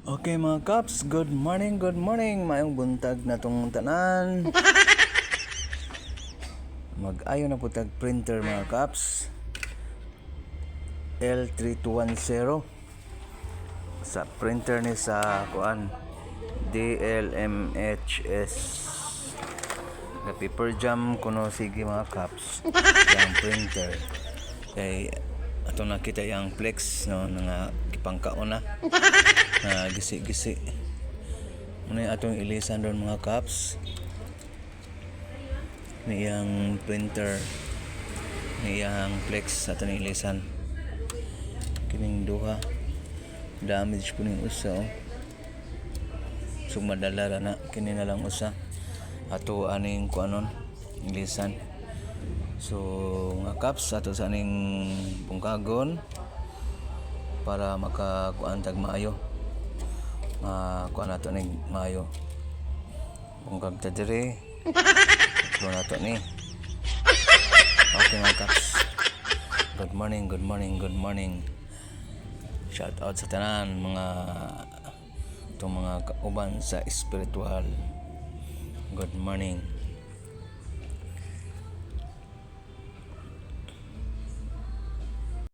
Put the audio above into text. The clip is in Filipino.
Okay mga kaps, good morning, good morning. Mayong buntag na tong tanan. Mag-ayo na po tag printer mga kaps. L3210 sa printer ni sa kuan DLMHS na paper jam kuno sige mga caps yung printer kay ato nakita yung flex no nga gipangkaon na na gisi-gisi. Muna atong ilisan doon mga caps ni yung printer. Ni yung flex ato ni ilisan. Kining duha. Damage po ning usa oh. so madala na. Kini na lang usa. Ato aning kuanon ilisan. So nga caps ato sa aning pungkagon para makakuan tag maayo. Makuan nato ning maayo. Pungkag ta dire Ito nato ni. Okay mga caps good morning good morning good morning. Shout out sa tanan mga itong mga kauban sa spiritual. Good morning